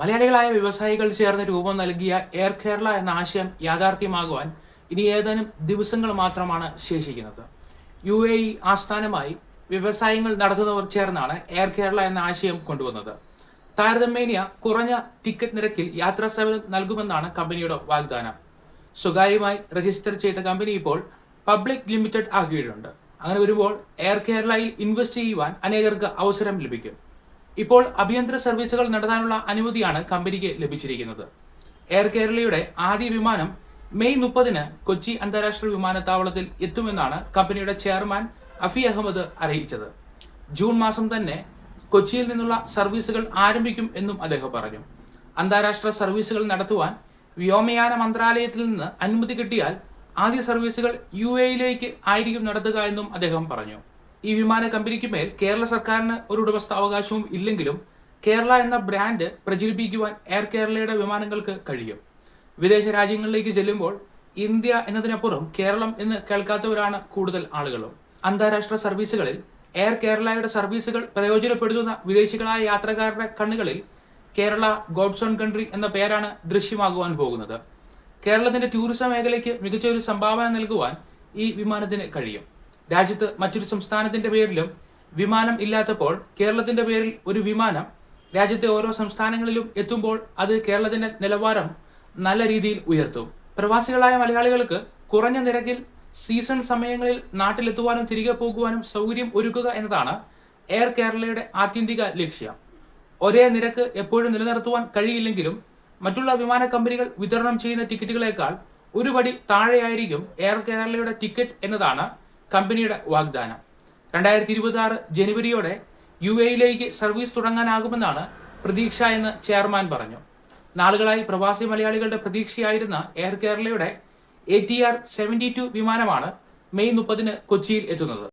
മലയാളികളായ വ്യവസായികൾ ചേർന്ന് രൂപം നൽകിയ എയർ കേരള എന്ന ആശയം യാഥാർത്ഥ്യമാകുവാൻ ഇനി ഏതാനും ദിവസങ്ങൾ മാത്രമാണ് ശേഷിക്കുന്നത്. യു എ ഇ ആസ്ഥാനമായി വ്യവസായങ്ങൾ നടത്തുന്നവർ ചേർന്നാണ് എയർ കേരള എന്ന ആശയം കൊണ്ടുവന്നത്. താരതമ്യേന കുറഞ്ഞ ടിക്കറ്റ് നിരക്കിൽ യാത്രാ സേവനം നൽകുമെന്നാണ് കമ്പനിയുടെ വാഗ്ദാനം. സ്വകാര്യമായി രജിസ്റ്റർ ചെയ്ത കമ്പനി ഇപ്പോൾ പബ്ലിക് ലിമിറ്റഡ് ആക്കിയിട്ടുണ്ട്. അങ്ങനെ വരുമ്പോൾ എയർ കേരളയിൽ ഇൻവെസ്റ്റ് ചെയ്യുവാൻ അനേകർക്ക് അവസരം ലഭിക്കും. ഇപ്പോൾ അഭ്യന്തര സർവീസുകൾ നടത്താനുള്ള അനുമതിയാണ് കമ്പനിക്ക് ലഭിച്ചിരിക്കുന്നത്. എയർ കേരളയുടെ ആദ്യ വിമാനം മെയ് മുപ്പതിന് കൊച്ചി അന്താരാഷ്ട്ര വിമാനത്താവളത്തിൽ എത്തുമെന്നാണ് കമ്പനിയുടെ ചെയർമാൻ അഫി അഹമ്മദ് അറിയിച്ചത്. ജൂൺ മാസം തന്നെ കൊച്ചിയിൽ നിന്നുള്ള സർവീസുകൾ ആരംഭിക്കും എന്നും അദ്ദേഹം പറഞ്ഞു. അന്താരാഷ്ട്ര സർവീസുകൾ നടത്തുവാൻ വ്യോമയാന മന്ത്രാലയത്തിൽ നിന്ന് അനുമതി കിട്ടിയാൽ ആദ്യ സർവീസുകൾ യു എയിലേക്ക് ആയിരിക്കും നടത്തുക എന്നും അദ്ദേഹം പറഞ്ഞു. ഈ വിമാന കമ്പനിക്ക് മേൽ കേരള സർക്കാരിന് ഒരു ഉടമസ്ഥാവകാശവും ഇല്ലെങ്കിലും കേരള എന്ന ബ്രാൻഡ് പ്രചരിപ്പിക്കുവാൻ എയർ കേരളയുടെ വിമാനങ്ങൾക്ക് കഴിയും. വിദേശ രാജ്യങ്ങളിലേക്ക് ചെല്ലുമ്പോൾ ഇന്ത്യ എന്നതിനപ്പുറം കേരളം എന്ന് കേൾക്കാത്തവരാണ് കൂടുതൽ ആളുകളും. അന്താരാഷ്ട്ര സർവീസുകളിൽ എയർ കേരളയുടെ സർവീസുകൾ പ്രയോജനപ്പെടുത്തുന്ന വിദേശികളായ യാത്രക്കാരുടെ കണ്ണുകളിൽ കേരള ഗോഡ്സ് ഓൺ കൺട്രി എന്ന പേരാണ് ദൃശ്യമാകുവാൻ പോകുന്നത്. കേരളത്തിന്റെ ടൂറിസം മേഖലയ്ക്ക് മികച്ച ഒരു സംഭാവന നൽകുവാൻ ഈ വിമാനത്തിന് കഴിയും. രാജ്യത്ത് മറ്റൊരു സംസ്ഥാനത്തിന്റെ പേരിലും വിമാനം ഇല്ലാത്തപ്പോൾ കേരളത്തിന്റെ പേരിൽ ഒരു വിമാനം രാജ്യത്തെ ഓരോ സംസ്ഥാനങ്ങളിലും എത്തുമ്പോൾ അത് കേരളത്തിന്റെ നിലവാരം നല്ല രീതിയിൽ ഉയർത്തും. പ്രവാസികളായ മലയാളികൾക്ക് കുറഞ്ഞ നിരക്കിൽ സീസൺ സമയങ്ങളിൽ നാട്ടിലെത്തുവാനും തിരികെ പോകുവാനും സൗകര്യം ഒരുക്കുക എന്നതാണ് എയർ കേരളയുടെ ആത്യന്തിക ലക്ഷ്യം. ഒരേ നിരക്ക് എപ്പോഴും നിലനിർത്തുവാൻ കഴിയില്ലെങ്കിലും മറ്റുള്ള വിമാന കമ്പനികൾ വിതരണം ചെയ്യുന്ന ടിക്കറ്റുകളേക്കാൾ ഒരുപടി താഴെയായിരിക്കും എയർ കേരളയുടെ ടിക്കറ്റ് എന്നതാണ് കമ്പനിയുടെ വാഗ്ദാനം. രണ്ടായിരത്തി ഇരുപത്തി ആറ് ജനുവരിയോടെ യു എയിലേക്ക് സർവീസ് തുടങ്ങാനാകുമെന്നാണ് പ്രതീക്ഷ എന്ന് ചെയർമാൻ പറഞ്ഞു. നാളുകളായി പ്രവാസി മലയാളികളുടെ പ്രതീക്ഷയായിരുന്ന എയർ കേരളയുടെ A T R seventy two വിമാനമാണ് മെയ് മുപ്പതിന് കൊച്ചിയിൽ എത്തുന്നത്.